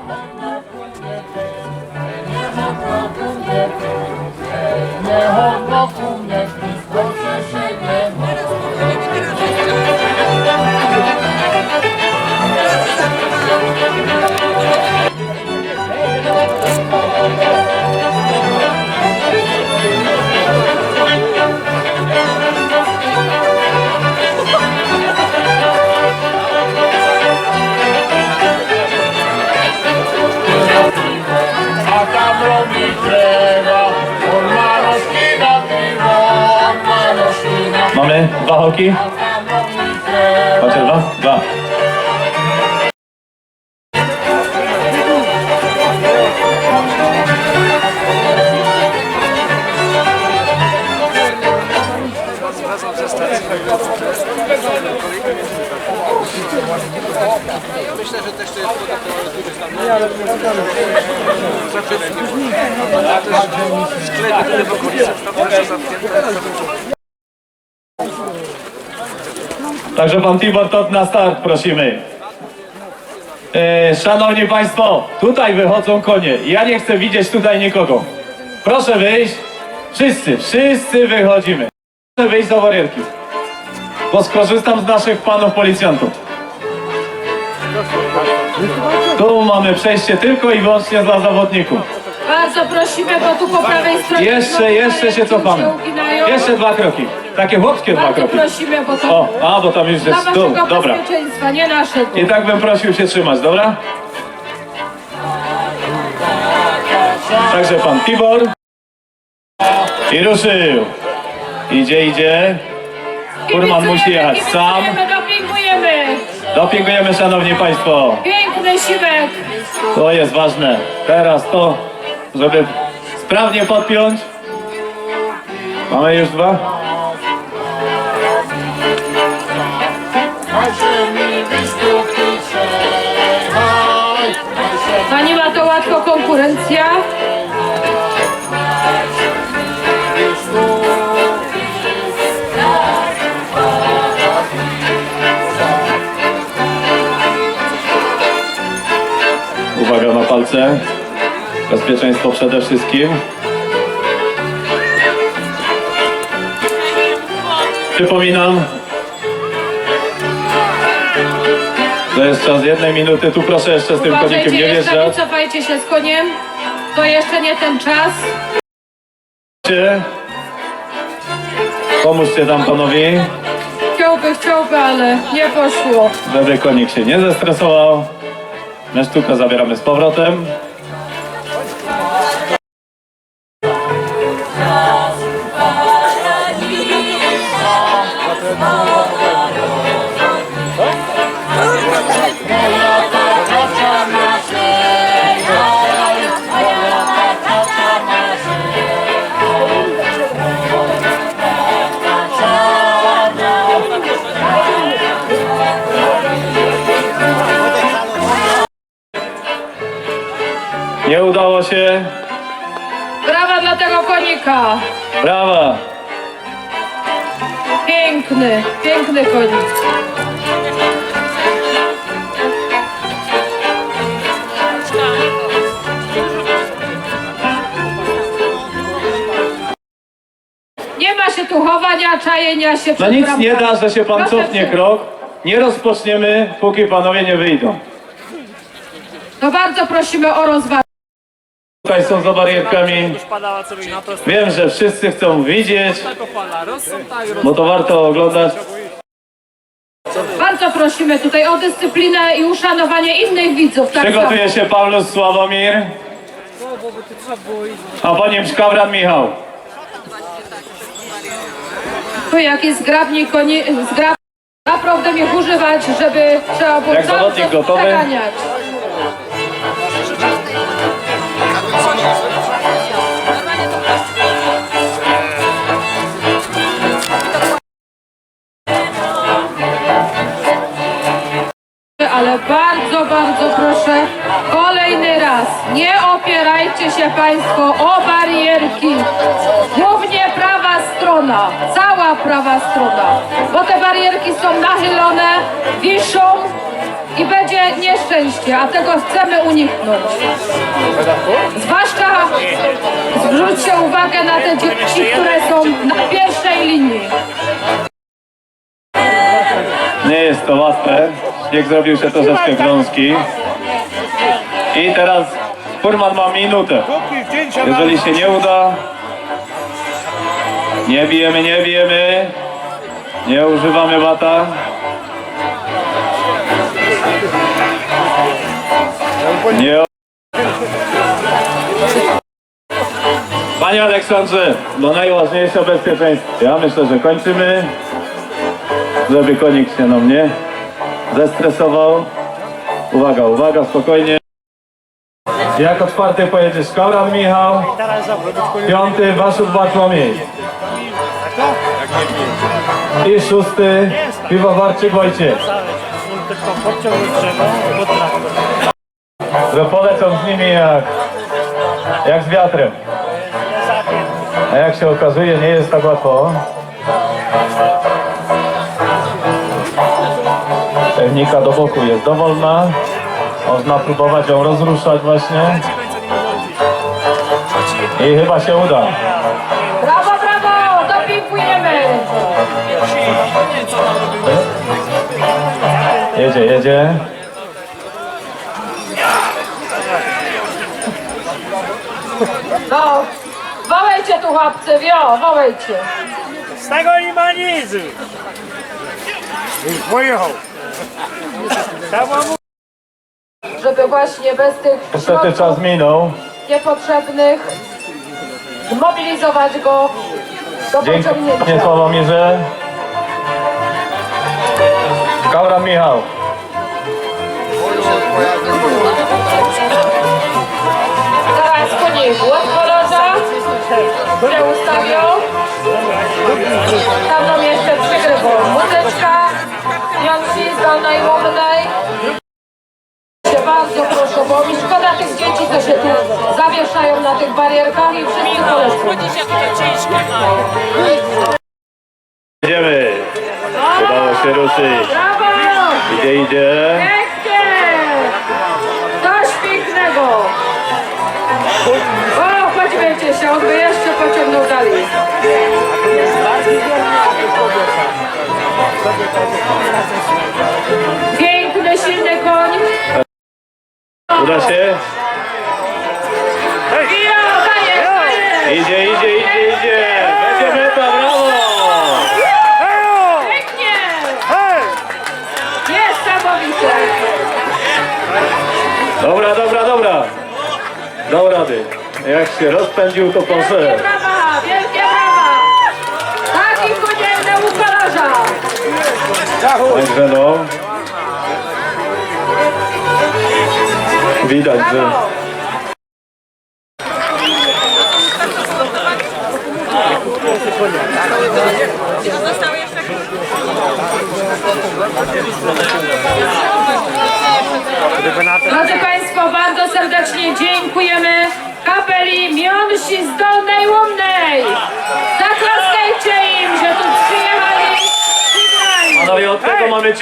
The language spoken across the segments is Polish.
A Drzewa. Macie dwa? Dwa. Myślę, że też to jest podatkowe duży standard. Sklepy tutaj w tam też zamknięte. Także pan Tibor Tot na start prosimy. E, szanowni Państwo, tutaj wychodzą konie. Ja nie chcę widzieć tutaj nikogo. Proszę wyjść. Wszyscy, wszyscy wychodzimy. Proszę wyjść do barierki. Bo skorzystam z naszych panów policjantów. Tu mamy przejście tylko i wyłącznie dla zawodników. Bardzo prosimy, bo tu po prawej stronie... Jeszcze, jeszcze się cofamy. Jeszcze dwa kroki. Takie chłopskie dwa Bardzo kroki. prosimy, bo to O, a bo tam już dla jest waszego Dobra. bezpieczeństwa, nie naszego. I tak bym prosił się trzymać, dobra? Także pan Tibor. I ruszył. Idzie, idzie. Furman musi jechać sam. Kibicujemy, dopingujemy. Dopingujemy, szanowni państwo. Piękny siwek. To jest ważne. Teraz to, żeby sprawnie podpiąć. Mamy już dwa? Ma to łatwo konkurencja. Uwaga na palce. Bezpieczeństwo przede wszystkim. Przypominam. To jest czas jednej minuty. Tu proszę jeszcze z tym konikiem nie jeszcze wjeżdżać. wycofajcie się z koniem. To jeszcze nie ten czas. Pomóżcie tam panowi, Chciałby, chciałby, ale nie poszło. żeby konik się nie zestresował. Na sztukę zabieramy z powrotem. Się. Brawa dla tego konika. Brawa. Piękny, piękny konik. Nie ma się tu chowania, czajenia się No przed nic nie da, że się pan Proszę cofnie cię. krok. Nie rozpoczniemy, póki panowie nie wyjdą. To bardzo prosimy o rozwagę. Tutaj są za barierkami. Wiem, że wszyscy chcą widzieć, bo to warto oglądać. Bardzo prosimy tutaj o dyscyplinę i uszanowanie innych widzów. Tak. Przygotuje się Paulus Sławomir, a po nim Szkawran Michał. Tu jakiś zgrabni koni, zgrab... Naprawdę ich używać, żeby trzeba było Jak zawodnik gotowy? przeganiać. Ale bardzo, bardzo proszę, kolejny raz, nie opierajcie się Państwo o barierki. Głównie prawa strona, cała prawa strona, bo te barierki są nachylone, wiszą i będzie nieszczęście, a tego chcemy uniknąć. Zwłaszcza zwróćcie uwagę na te dzieci, które są na pierwszej linii. Nie jest to łatwe. Śnieg zrobił się troszeczkę grząski. I teraz Furman ma minutę. Jeżeli się nie uda, nie bijemy, nie bijemy, nie używamy bata. Nie. Panie Aleksandrze, bo najważniejsze bezpieczeństwo. Ja myślę, że kończymy żeby konik się nam nie zestresował. Uwaga, uwaga, spokojnie. Jako czwarty pojedzie Szkoran Michał, piąty Waszów Bartłomiej i szósty Piwowarczyk Wojciech. Że polecą z nimi jak, jak z wiatrem. A jak się okazuje, nie jest tak łatwo. Technika do boku jest dowolna. Można próbować ją rozruszać właśnie. I chyba się uda. Brawo, brawo, dopingujemy. Jedzie, jedzie. No, wołajcie tu chłopcy, wio, wołajcie. Z tego nie ma nic! Pojechał. Żeby właśnie bez tych Niestety środków czas minął. niepotrzebnych zmobilizować go do Dzięki pociągnięcia. Sławomirze. Kauran Michał. Zaraz konik łatworoza się ustawią. Tam nam jeszcze przygrywą muzyczka. Łomnej. Się Bardzo proszę, bo mi szkoda tych dzieci, co się tu zawieszają na tych barierkach i wszyscy polecą. Jedziemy. Udało się ruszyć. Brawo! Idzie, idzie. Pięknie! Coś pięknego! O, pośmiejcie się, on by jeszcze pociągnął dalej. Piękny, silny koń. Uda się? Idzie, idzie, idzie, idzie. Będzie meta, brawo. Pięknie! Niesamowite! Dobra, dobra, dobra. Dał rady. Jak się rozpędził, to Wielkie Także no. Widać, że Drodzy Państwo, bardzo serdecznie dziękujemy kapeli Mionsi z Dolnej Łomnej. Zaklaskajcie im, że tu przyjechali i grali. Panowie, od tego mamy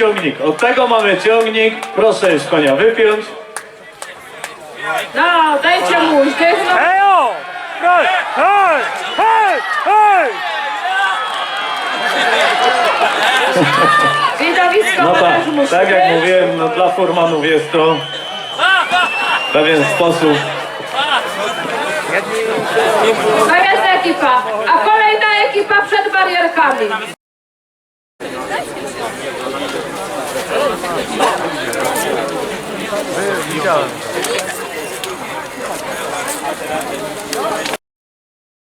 mamy ciągnik. Proszę już konia wypiąć. No, dajcie mu. Hejo! Hej! Hej! Hej! Hej! Widowisko No tak, też musi tak jak być. mówiłem, no dla furmanów jest to w pewien sposób. To jest ekipa, a kolejna ekipa przed barierkami.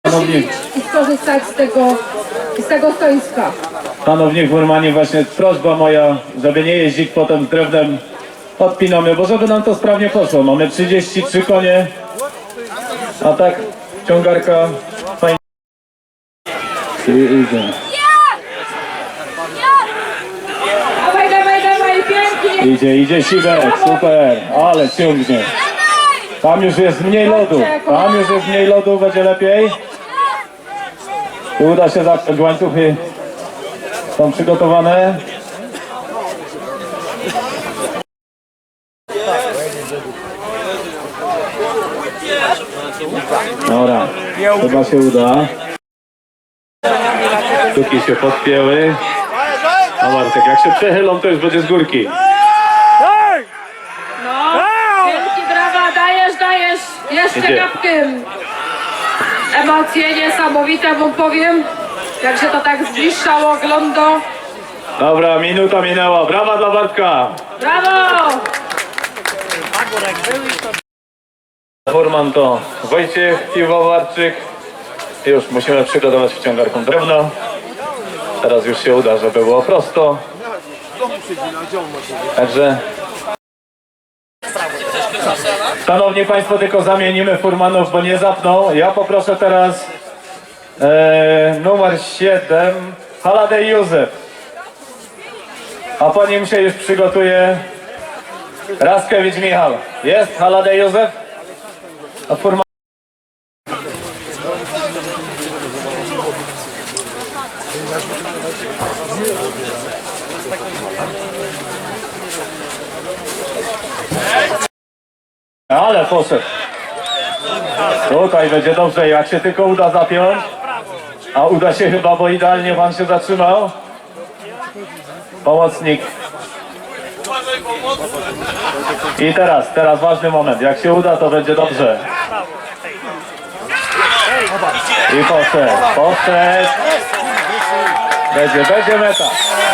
Szanowni, I skorzystać z tego, z tego stoiska. szanowni furmani, właśnie prośba moja, żeby nie jeździć potem z drewnem odpinamy, bo żeby nam to sprawnie poszło. Mamy 33 konie, a tak ciągarka fajnie. I idzie. Dawaj, dawaj, dawaj, pięknie. Idzie, idzie Siwek, super, ale ciągnie. Tam już jest mniej lodu, tam już jest mniej lodu, będzie lepiej. Uda się zapiąć, łańcuchy są przygotowane. Dobra, chyba się uda. Sztuki się podpięły. No Bartek, jak się przechylą, to już będzie z górki. Hej! No, wielki brawa, dajesz, dajesz, jeszcze Idzie. Emocje niesamowite, wam powiem. Jak się to tak z bliższa ogląda. Dobra, minuta minęła. Brawa dla Bartka. Brawo! Furman to Wojciech Piwowarczyk. Już musimy przygotować wciągarką drewno. Teraz już się uda, żeby było prosto. Także... Szanowni Państwo, tylko zamienimy furmanów, bo nie zapną. Ja poproszę teraz e, numer 7, Haladej Józef. A po nim się już przygotuje Raskewicz Michał. Jest Haladej Józef? A furman... Ale poszedł. Tutaj będzie dobrze, jak się tylko uda zapiąć. A uda się chyba, bo idealnie pan się zatrzymał. Pomocnik. I teraz, teraz ważny moment. Jak się uda, to będzie dobrze. I poszedł, poszedł. Będzie, będzie meta.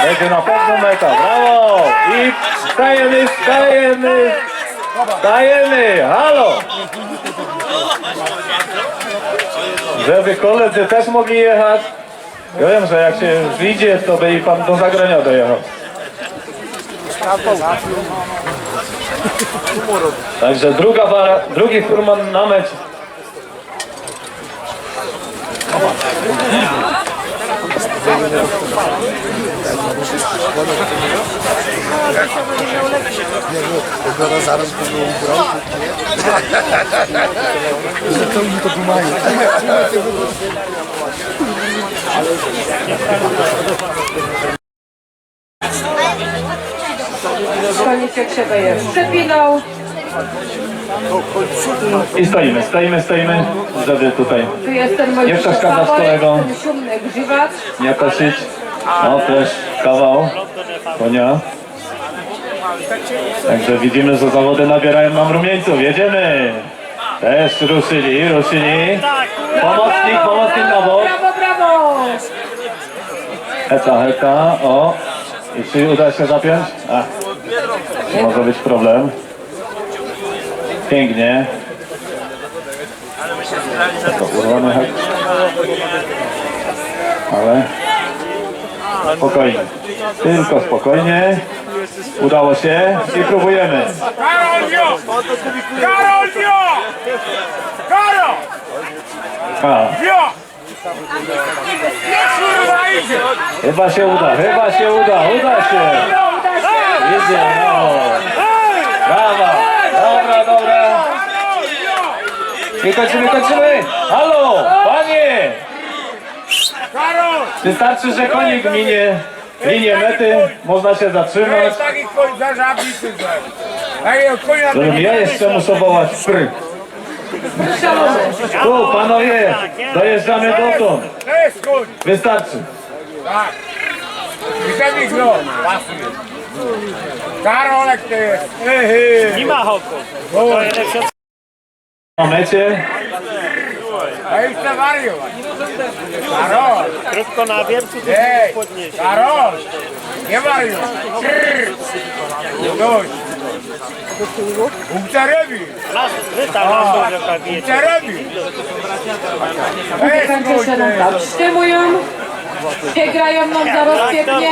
Będzie na pewno meta. Brawo! I stajemy, stajemy. Stajemy, halo! Żeby koledzy też mogli jechać. Ja wiem, że jak się idzie, to by i pan do zagrania dojechał. Także druga para, drugi furman na mecz. Koniczek się daje przepinał. I stoimy, stoimy, stoimy, żeby tutaj Tu jest ten Nie mój przeszkadzasz kolego. ten siumny grzywacz. nie kosić. No też kawał konia. Także widzimy, że zawody nabierają nam rumieńców. Jedziemy! Też ruszyli, ruszyli. Pomocnik, pomocnik na bok. Brawo, brawo! Heta, heta, o. I czy uda się zapiąć? A, może być problem. Pięknie. To urwany hak. Ale spokojnie. Tylko spokojnie. Udało się i próbujemy. Karol wio! Karol! A, chyba się uda, chyba się uda, uda się. Idzie, no. Brawa, dobra, dobra. I kończymy, kończymy. Halo, panie. Wystarczy, że konik minie linię mety, można się zatrzymać. Żebym ja jeszcze muszę wołać pry. Tu, panowie, dojeżdżamy dotąd. To jest koń! Wystarczy. Tak! Ten ich no! Pasuje! Karolek to jest! Nie ma hoku. Na mecie. A jeszcze wariować! Karol! krótko na wiercu, to Ej! podniesie. Karol! Nie wariuj! Dość! Ukczarewi! Wy tam na może prawie. Ukczarewi! Nam tam wstrzymują. Biegają nam zaraz pięknie.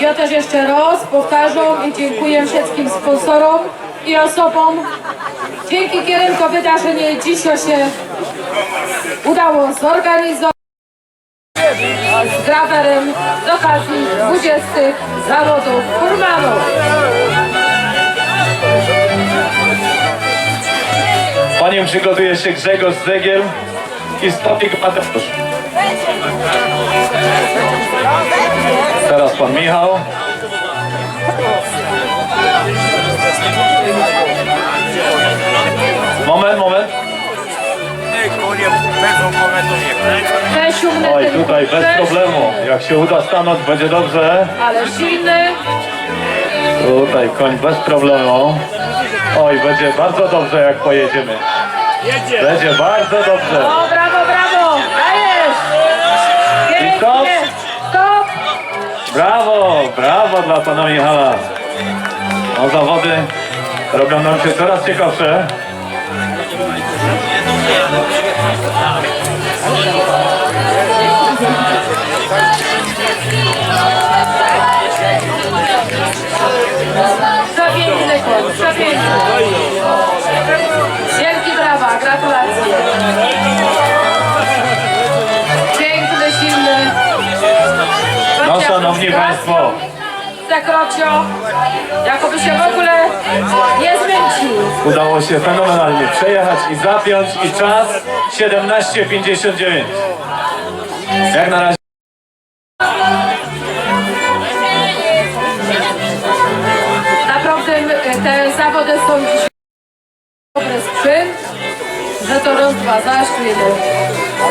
Ja też jeszcze raz powtarzam i dziękuję wszystkim sponsorom i osobom, dzięki to wydarzenie dzisiaj się udało zorganizować z grawerem z okazji 20 zawodów furmanów. Paniem przygotuje się Grzegorz Zegiel i Stopik Mateusz. Teraz pan Michał. Oj, tutaj bez problemu. Jak się uda stanąć, będzie dobrze. Ale silny. Tutaj koń bez problemu. Oj, będzie bardzo dobrze, jak pojedziemy. Jedzie. Będzie bardzo dobrze. O, brawo, brawo! Dajesz! I stop. Pięknie! Stop! Brawo, brawo dla pana Michała. No zawody robią nam się coraz ciekawsze. Przepiękny koń, przepiękny. Wielki brawa, gratulacje. Piękny, silny. No szanowni państwo, Zakrocio, jakoby się w ogóle nie zmęczył. udało się fenomenalnie przejechać i zapiąć i czas 17.59. Jak na razie Naprawdę e, te zawody są dziś dobry sprzęt, że to raz, dwa, zaś tu jeden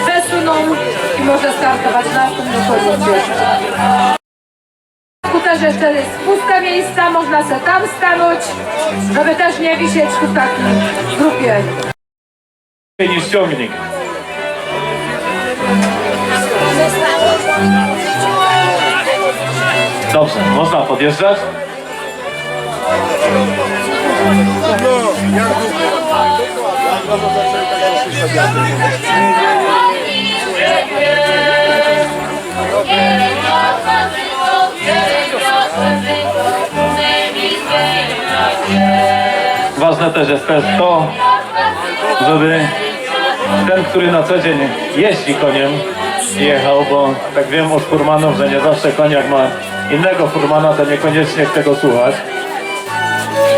przesuną i może startować na następnym koniecie. Tu też jeszcze jest pustka miejsca, można sobie tam stanąć, żeby też nie wisieć w takiej grupie. niż ciągnik. Dobrze, można podjeżdżać. Ważne też jest to, żeby ten, który na co dzień jeździ koniem, jechał, bo tak wiem od furmanów, że nie zawsze koniak ma innego furmana, to niekoniecznie chce go słuchać.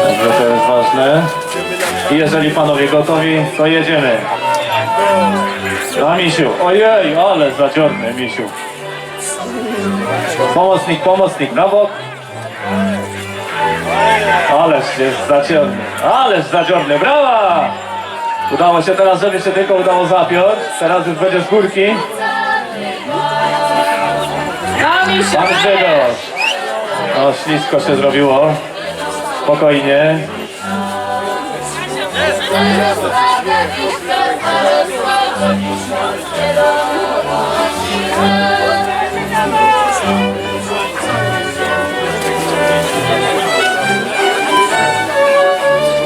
Także to jest ważne. I jeżeli panowie gotowi, to jedziemy. A Misiu, ojej, ale zadziorny Misiu. Pomocnik, pomocnik, na bok. Ależ jest zadziorny, ależ zadziorny, brawa! Udało się teraz, żeby się tylko udało zapiąć. Teraz już będzie z górki. No mi się Pan Grzegorz. No ślisko się zrobiło. Spokojnie.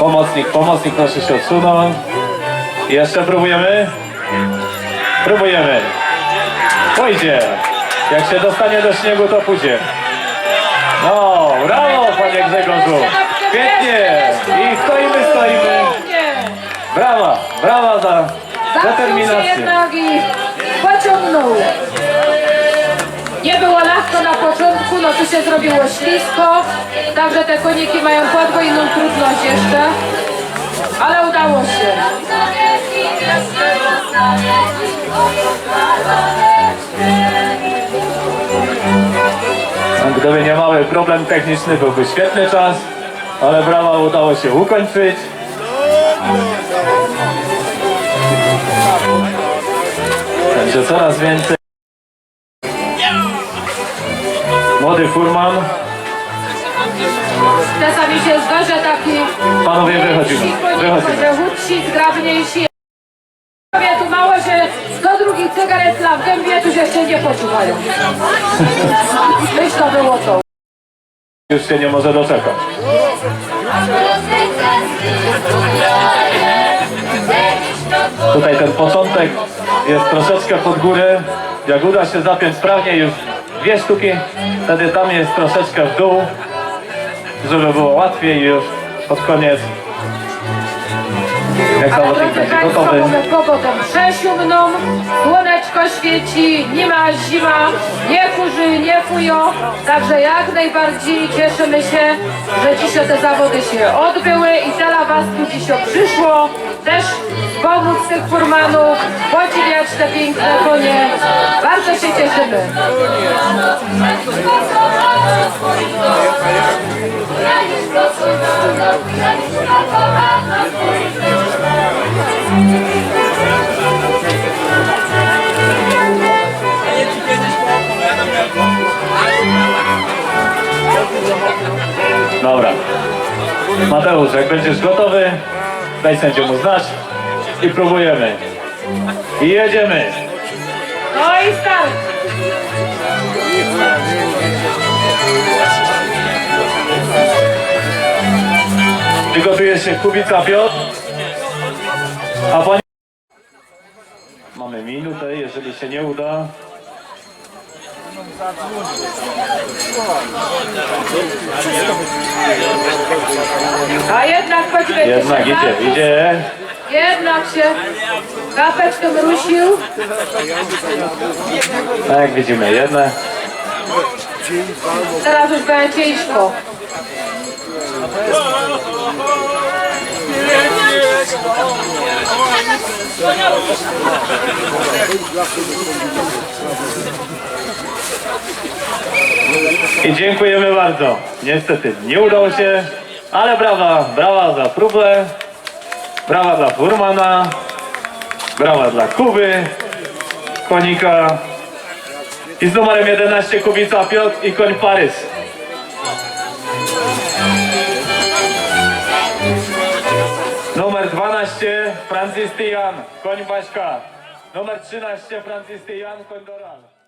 Pomocnik, pomocnik, proszę się odsunąć. Jeszcze próbujemy? Próbujemy. Pójdzie. Jak się dostanie do śniegu, to pójdzie. No, brawo, panie Grzegorzu. Świetnie. I stoimy, stoimy. Brawa, brawa za determinację. jednak i pociągnął. Nie było łatwo na początku, no tu się zrobiło ślisko, także te koniki mają podwójną trudność jeszcze, ale udało się. Gdyby nie mały problem techniczny, byłby świetny czas, ale brawa udało się ukończyć. Także coraz więcej. Młody furman. Czasami się zdarza taki Panowie wychodzimy. Wychodzimy. chudsi, zgrabniejsi. Powie tu mało, że 100 drugich cygaret na w gębie, tu się jeszcze nie poczuwają. Myśl to było to. Już się nie może doczekać. Tutaj ten początek jest troszeczkę pod górę. Jak uda się zapiąć sprawnie już dwie sztuki, wtedy tam jest troszeczkę w dół, żeby było łatwiej już pod koniec. Ale drodzy Państwo, mamy pogodę przesiumną, słoneczko świeci, nie ma zima, nie kurzy, nie fujo, także jak najbardziej cieszymy się, że dzisiaj te zawody się odbyły i te Was tu dzisiaj przyszło, też pomóc tych furmanów, podziwiać te piękne konie. Bardzo się cieszymy. Dobra. Mateusz, jak będziesz gotowy, daj sędziemu znać i próbujemy. I jedziemy. No i start. Przygotuje się Kubica Piotr. A pani... Mamy minutę, jeżeli się nie uda. A jednak podziwiać Jednak idzie, idzie. Jednak się kapeczkę wrócił. Tak jak widzimy, jedne. Teraz już będzie ciężko. I dziękujemy bardzo. Niestety nie udało się, ale brawa, brawa za próbę, brawa dla Furmana, brawa dla Kuby, konika i z numerem 11 Kubica Piotr i koń Parys. 12 Francis Tijan, koń Baśka. Numer 13 Francis Tijan, koń Doral.